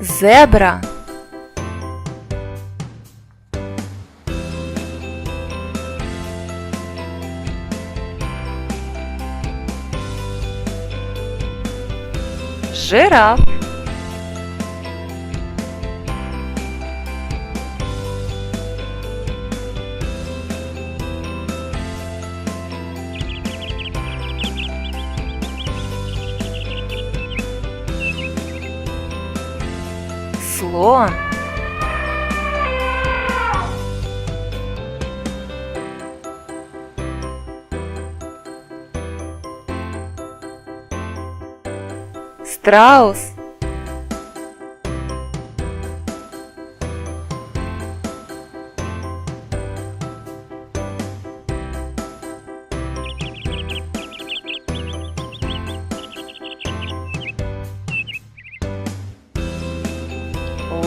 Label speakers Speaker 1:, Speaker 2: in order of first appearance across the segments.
Speaker 1: зебра, жираф, слон, страус,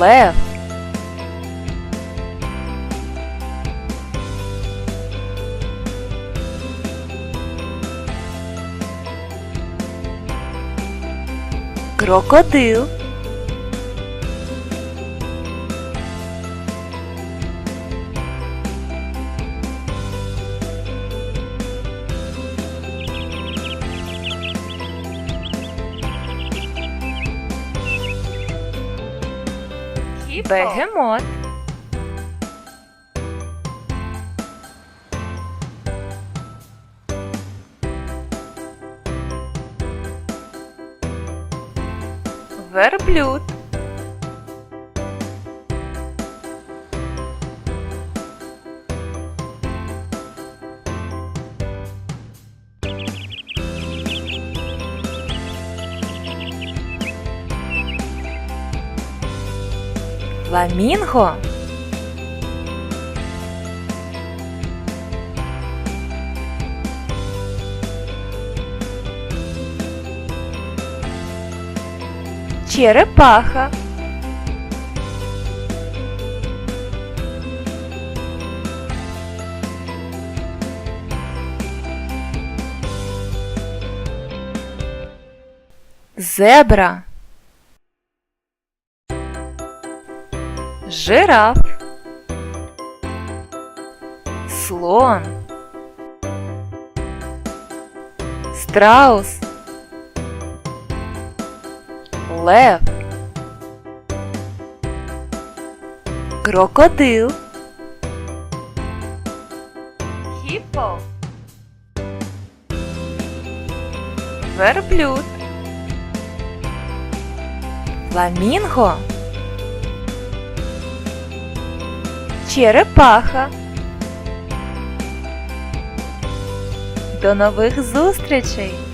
Speaker 1: лев, крокодил, бегемот, верблюд, фламінго, черепаха, зебра, жираф, слон, страус, лев, крокодил, гіпо, верблюд, фламінго, черепаха. До нових зустрічей!